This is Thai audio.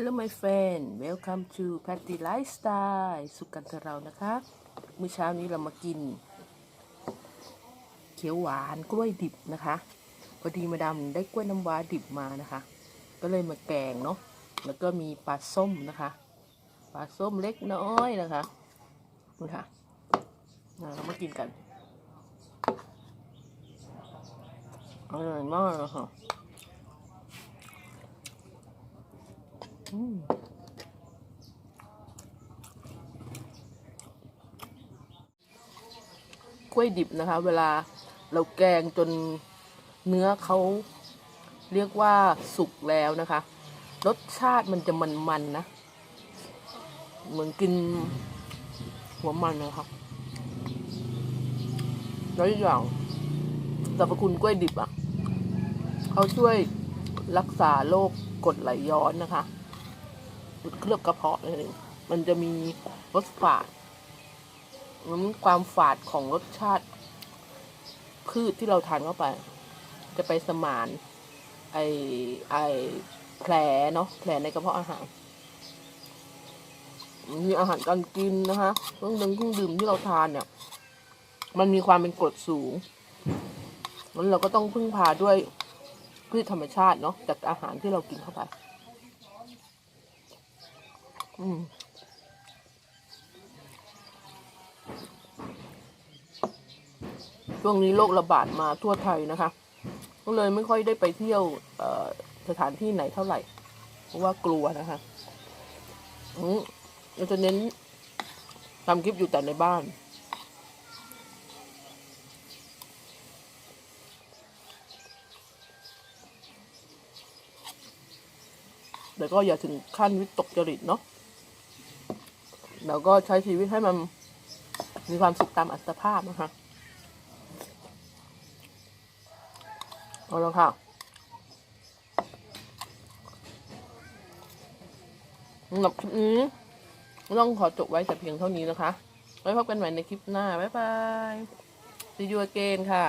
Hello my friend welcome to Patty Lifestyle สุขกันเถอะเรานะคะมื้อเช้านี้เรามากิน เขียวหวานกล้วยดิบนะคะพอดีมาดามได้กล้วยน้ำว้าดิบมานะคะ ก็เลยมาแกงเนาะแล้วก็มีปลาส้มนะคะปลาส้มเล็กน้อยนะคะนี่ค่ะเรามากินกันอร่อยมากเลยค่ะ อืม กล้วยดิบนะคะ เวลาเราแกงจนเนื้อเขาเรียกว่าสุกแล้วนะคะ รสชาติมันจะมันๆนะ เหมือนกินหัวมันนะคะแล้วอย่างสรรพคุณกล้วยดิบอะ เขาช่วยรักษาโรคกรดไหลย้อนนะคะ เคลือบกระเพาะนั่นเองมันจะมีรสฝาดนั้นความฝาดของรสชาติ พืชที่เราทานเข้าไป จะไปสมาน ไอไอแผลเนาะแผลในกระเพาะอาหารมีอาหารการกินนะคะเครื่องดื่มเครื่องดื่มที่เราทานเนี่ย มันมีความเป็นกรดสูงนั้นเราก็ต้องพึ่งพาด้วยพืชธรรมชาติเนาะจากอาหารที่เรากินเข้าไป อืมช่วงนี้โรคระบาดมาทั่วไทยนะคะ ก็เลยไม่ค่อยได้ไปเที่ยวสถานที่ไหนเท่าไหร่ เพราะว่ากลัวนะคะอืมเราจะเน้นทำคลิปอยู่แต่ในบ้านแต่ก็อย่าถึงขั้นวิตกจริตเนาะ แล้วก็ใช้ชีวิตให้มันมีความสุขตามอัตภาพนะคะเอาละค่ะสำหรับคลิปนี้ต้องขอจบไว้แต่เพียงเท่านี้นะคะ ไว้พบกันใหม่ในคลิปหน้า บ๊ายบาย See you again ค่ะ